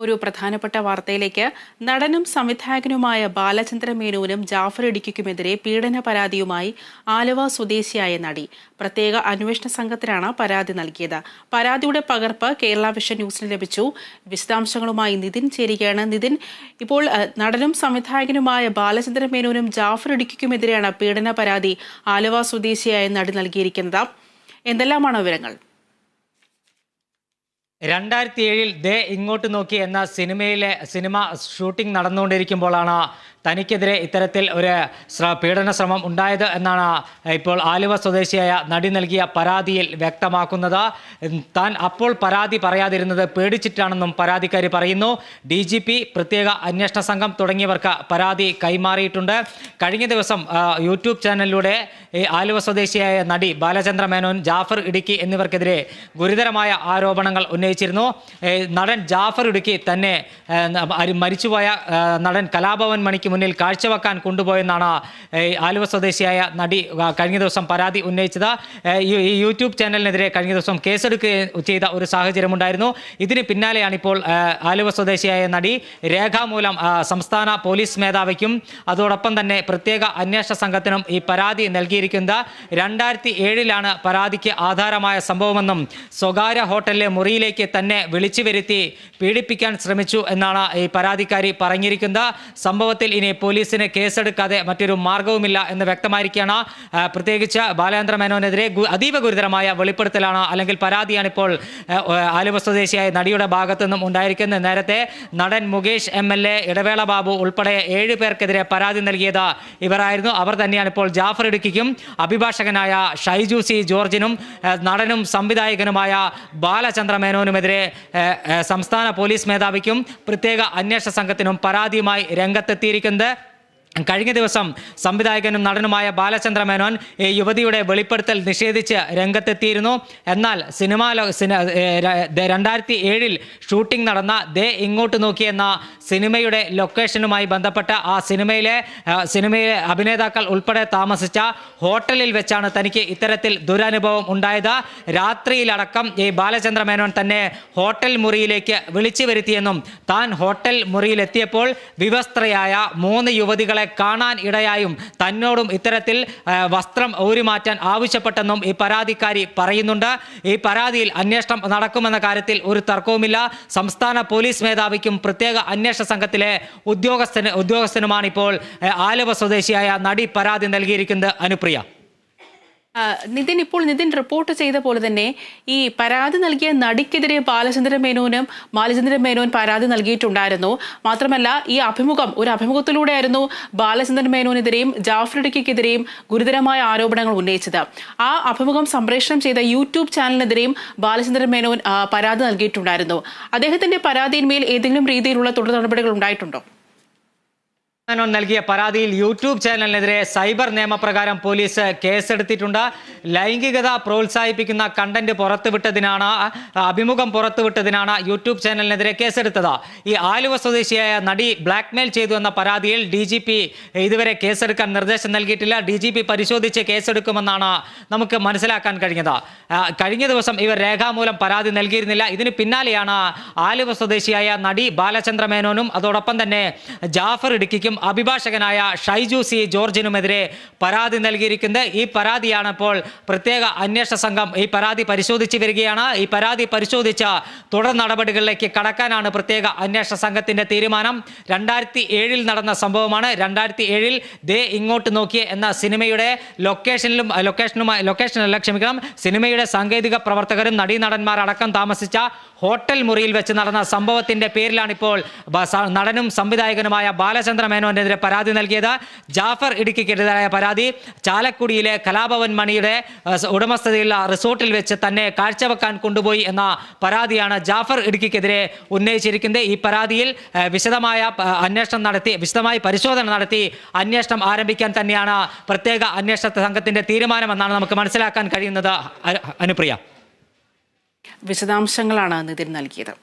ഒരു പ്രധാനപ്പെട്ട വാർത്തയിലേക്ക്. നടനും സംവിധായകനുമായ ബാലചന്ദ്ര മേനോനും ജാഫർ ഇടിക്കുമെതിരെ പീഡന പരാതിയുമായി ആലുവ സ്വദേശിയായ നടി. പ്രത്യേക അന്വേഷണ സംഘത്തിനാണ് പരാതി നൽകിയത്. പരാതിയുടെ പകർപ്പ് കേരള വിഷൻ ന്യൂസിന് ലഭിച്ചു. വിശദാംശങ്ങളുമായി നിതിൻ ചേരുകയാണ്. നിതിൻ ഇപ്പോൾ നടനും സംവിധായകനുമായ ബാലചന്ദ്ര മേനോനും ജാഫർ ഇടിക്കുമെതിരെയാണ് പീഡന പരാതി ആലുവ സ്വദേശിയായ നടി നൽകിയിരിക്കുന്നത്. എന്തെല്ലാമാണ് വിവരങ്ങൾ? രണ്ടായിരത്തി ഏഴിൽ ദേ ഇങ്ങോട്ട് നോക്കി എന്ന സിനിമയിലെ സിനിമ ഷൂട്ടിംഗ് നടന്നുകൊണ്ടിരിക്കുമ്പോഴാണ് തനിക്കെതിരെ ഇത്തരത്തിൽ ഒരു പീഡന ശ്രമം ഉണ്ടായത് എന്നാണ് ഇപ്പോൾ ആലുവ സ്വദേശിയായ നടി നൽകിയ പരാതിയിൽ വ്യക്തമാക്കുന്നത്. താൻ അപ്പോൾ പരാതി പറയാതിരുന്നത് പേടിച്ചിട്ടാണെന്നും പരാതിക്കാരി പറയുന്നു. ഡി ജി പി പ്രത്യേക അന്വേഷണ സംഘം തുടങ്ങിയവർക്ക് പരാതി കൈമാറിയിട്ടുണ്ട്. കഴിഞ്ഞ ദിവസം യൂട്യൂബ് ചാനലിലൂടെ ആലുവ സ്വദേശിയായ നടി ബാലചന്ദ്ര മേനോൻ ജാഫർ ഇടുക്കി എന്നിവർക്കെതിരെ ഗുരുതരമായ ആരോപണങ്ങൾ ഉന്നയിച്ചിരുന്നു നടൻ ജാഫർ ഇടുക്കി തന്നെ മരിച്ചുപോയ നടൻ കലാഭവൻ മണിക്ക് മുന്നിൽ കാഴ്ചവെക്കാൻ കൊണ്ടുപോയെന്നാണ് ആലുവ സ്വദേശിയായ നടി കഴിഞ്ഞ ദിവസം പരാതി ഉന്നയിച്ചത്. ഈ- യൂട്യൂബ് ചാനലിനെതിരെ കഴിഞ്ഞ ദിവസം കേസെടുക്കുകയും ചെയ്ത ഒരു സാഹചര്യമുണ്ടായിരുന്നു. ഇതിന് പിന്നാലെയാണ് ഇപ്പോൾ ആലുവ സ്വദേശിയായ നടി രേഖാമൂലം സംസ്ഥാന പോലീസ് മേധാവിക്കും അതോടൊപ്പം തന്നെ പ്രത്യേക അന്വേഷണ സംഘത്തിനും ഈ പരാതി നൽകിയിരിക്കുന്നത്. രണ്ടായിരത്തി ഏഴിലാണ് പരാതിക്ക് ആധാരമായ സംഭവമെന്നും സ്വകാര്യ ഹോട്ടലിലെ മുറിയിലേക്ക് തന്നെ വിളിച്ചു വരുത്തി പീഡിപ്പിക്കാൻ ശ്രമിച്ചു എന്നാണ് ഈ പരാതിക്കാരി പറഞ്ഞിരിക്കുന്നത്. സംഭവത്തിൽ ഇനി പോലീസിന് കേസെടുക്കാതെ മറ്റൊരു മാർഗവുമില്ല എന്ന് വ്യക്തമായിരിക്കുകയാണ്. പ്രത്യേകിച്ച് ബാലേന്ദ്ര മേനോനെതിരെ അതീവ ഗുരുതരമായ വെളിപ്പെടുത്തലാണ് അല്ലെങ്കിൽ പരാതിയാണ് ഇപ്പോൾ ആലുവ സ്വദേശിയായ നടിയുടെ ഭാഗത്തു നിന്നും ഉണ്ടായിരിക്കുന്നത്. നേരത്തെ നടൻ Mukesh M L A Idavela Babu ഉൾപ്പെടെ ഏഴ് പേർക്കെതിരെ പരാതി നൽകിയത് ഇവരായിരുന്നു. അവർ തന്നെയാണ് ഇപ്പോൾ ജാഫർ ഇടുക്കിക്കും അഭിഭാഷകനായ ഷൈജു സി ജോർജിനും നടനും സംവിധായകനുമായ ബാലചന്ദ്ര മേനോനുമെതിരെ ആ, സംസ്ഥാന പോലീസ് മേധാവിക്കും പ്രത്യേക അന്വേഷണ സംഘത്തിനും പരാതിയുമായി രംഗത്തെത്തിയിരിക്കുന്നത് കഴിഞ്ഞ ദിവസം സംവിധായകനും നടനുമായ ബാലചന്ദ്ര മേനോൻ ഈ യുവതിയുടെ വെളിപ്പെടുത്തൽ നിഷേധിച്ച് രംഗത്തെത്തിയിരുന്നു. എന്നാൽ സിനിമാ രണ്ടായിരത്തി ഏഴിൽ ഷൂട്ടിംഗ് നടന്ന ദേ ഇങ്ങോട്ട് നോക്കി എന്ന സിനിമയുടെ ലൊക്കേഷനുമായി ബന്ധപ്പെട്ട ആ സിനിമയിലെ സിനിമയിലെ അഭിനേതാക്കൾ ഉൾപ്പെടെ താമസിച്ച ഹോട്ടലിൽ വെച്ചാണ് തനിക്ക് ഇത്തരത്തിൽ ദുരനുഭവം ഉണ്ടായത്. രാത്രിയിലടക്കം ഈ ബാലചന്ദ്ര മേനോൻ തന്നെ ഹോട്ടൽ മുറിയിലേക്ക് വിളിച്ചു വരുത്തിയെന്നും താൻ ഹോട്ടൽ മുറിയിലെത്തിയപ്പോൾ വിവസ്ത്രയായ മൂന്ന് യുവതികളെ കാണാൻ ഇടയായും തന്നോടും ഇത്തരത്തിൽ വസ്ത്രം ഊരിമാറ്റാൻ ആവശ്യപ്പെട്ടെന്നും ഈ പരാതിക്കാരി പറയുന്നുണ്ട്. ഈ പരാതിയിൽ അന്വേഷണം നടക്കുമെന്ന കാര്യത്തിൽ ഒരു തർക്കവുമില്ല. സംസ്ഥാന പോലീസ് മേധാവിക്കും പ്രത്യേക അന്വേഷണ സംഘത്തിലെ ഉദ്യോഗസ്ഥന് ഉദ്യോഗസ്ഥനുമാണ് ഇപ്പോൾ ആലുവ സ്വദേശിയായ നടി പരാതി നൽകിയിരിക്കുന്നത് അനുപ്രിയ. നിതിൻ ഇപ്പോൾ നിതിൻ റിപ്പോർട്ട് ചെയ്ത പോലെ തന്നെ ഈ പരാതി നൽകിയ നടിക്കെതിരെ ബാലചന്ദ്രൻ മേനോനും ബാലചന്ദ്രൻ മേനോൻ പരാതി നൽകിയിട്ടുണ്ടായിരുന്നു. മാത്രമല്ല ഈ അഭിമുഖം ഒരു അഭിമുഖത്തിലൂടെയായിരുന്നു ബാലചന്ദ്രൻ മേനോനെതിരെയും ജാഫ്രിഡിക്കെതിരെയും ഗുരുതരമായ ആരോപണങ്ങൾ ഉന്നയിച്ചത്. ആ അഭിമുഖം സംപ്രേഷണം ചെയ്ത യൂട്യൂബ് ചാനലിനെതിരെയും ബാലചന്ദ്രൻ മേനോൻ പരാതി നൽകിയിട്ടുണ്ടായിരുന്നു. അദ്ദേഹത്തിന്റെ പരാതിയിന്മേൽ ഏതെങ്കിലും രീതിയിലുള്ള തുടർ നടപടികൾ ഉണ്ടായിട്ടുണ്ടോ? മേനോൻ നൽകിയ പരാതിയിൽ യൂട്യൂബ് ചാനലിനെതിരെ സൈബർ നിയമപ്രകാരം പോലീസ് കേസെടുത്തിട്ടുണ്ട്. ലൈംഗികത പ്രോത്സാഹിപ്പിക്കുന്ന കണ്ടന്റ് പുറത്തുവിട്ടതിനാണ് അഭിമുഖം പുറത്തുവിട്ടതിനാണ് യൂട്യൂബ് ചാനലിനെതിരെ കേസെടുത്തത്. ഈ ആലുവ സ്വദേശിയായ നടി ബ്ലാക്ക്മെയിൽ ചെയ്തു എന്ന പരാതിയിൽ ഡി ജി പി ഇതുവരെ കേസെടുക്കാൻ നിർദ്ദേശം നൽകിയിട്ടില്ല. ഡി ജി പി പരിശോധിച്ച് കേസെടുക്കുമെന്നാണ് നമുക്ക് മനസ്സിലാക്കാൻ കഴിഞ്ഞത്. കഴിഞ്ഞ ദിവസം ഇവർ രേഖാമൂലം പരാതി നൽകിയിരുന്നില്ല. ഇതിന് പിന്നാലെയാണ് ആലുവ സ്വദേശിയായ നടി ബാലചന്ദ്ര മേനോനും അതോടൊപ്പം തന്നെ ജാഫർ ഇടുക്കിക്കും അഭിഭാഷകനായ ഷൈജു സി ജോർജിനുമെതിരെ പരാതി നൽകിയിരിക്കുന്നത്. ഈ പരാതിയാണ് ഇപ്പോൾ പ്രത്യേക അന്വേഷണ സംഘം ഈ പരാതി പരിശോധിച്ച് വരികയാണ്. ഈ പരാതി പരിശോധിച്ച തുടർ നടപടികളിലേക്ക് കടക്കാനാണ് പ്രത്യേക അന്വേഷണ സംഘത്തിന്റെ തീരുമാനം. രണ്ടായിരത്തി ഏഴിൽ നടന്ന സംഭവമാണ്. രണ്ടായിരത്തി ഏഴിൽ ദേ ഇങ്ങോട്ട് നോക്കിയ എന്ന സിനിമയുടെ ലൊക്കേഷനിലും ലൊക്കേഷനുമായി ലൊക്കേഷനല്ല ക്ഷമിക്കണം സിനിമയുടെ സാങ്കേതിക പ്രവർത്തകരും നടീനടന്മാരടക്കം താമസിച്ച ഹോട്ടൽ മുറിയിൽ വെച്ച് നടന്ന സംഭവത്തിന്റെ പേരിലാണ് ഇപ്പോൾ നടനും സംവിധായകനുമായ ബാലചന്ദ്ര മേനോനെതിരെ പരാതി നൽകിയത് ജാഫർ ഇടുക്കിക്കെതിരായ പരാതി. ചാലക്കുടിയിലെ കലാഭവൻ മണിയുടെ ഉടമസ്ഥതയിലുള്ള റിസോർട്ടിൽ വെച്ച് തന്നെ കാഴ്ചവെക്കാൻ കൊണ്ടുപോയി എന്ന പരാതിയാണ് ജാഫർ ഇടുക്കിക്കെതിരെ ഉന്നയിച്ചിരിക്കുന്നത്. ഈ പരാതിയിൽ വിശദമായ അന്വേഷണം നടത്തി വിശദമായി പരിശോധന നടത്തി അന്വേഷണം ആരംഭിക്കാൻ തന്നെയാണ് പ്രത്യേക അന്വേഷണ സംഘത്തിന്റെ തീരുമാനമെന്നാണ് നമുക്ക് മനസ്സിലാക്കാൻ കഴിയുന്നത്. അനുപ്രിയ. വിശദാംശങ്ങളാണ് നിതിൻ നൽകിയത്.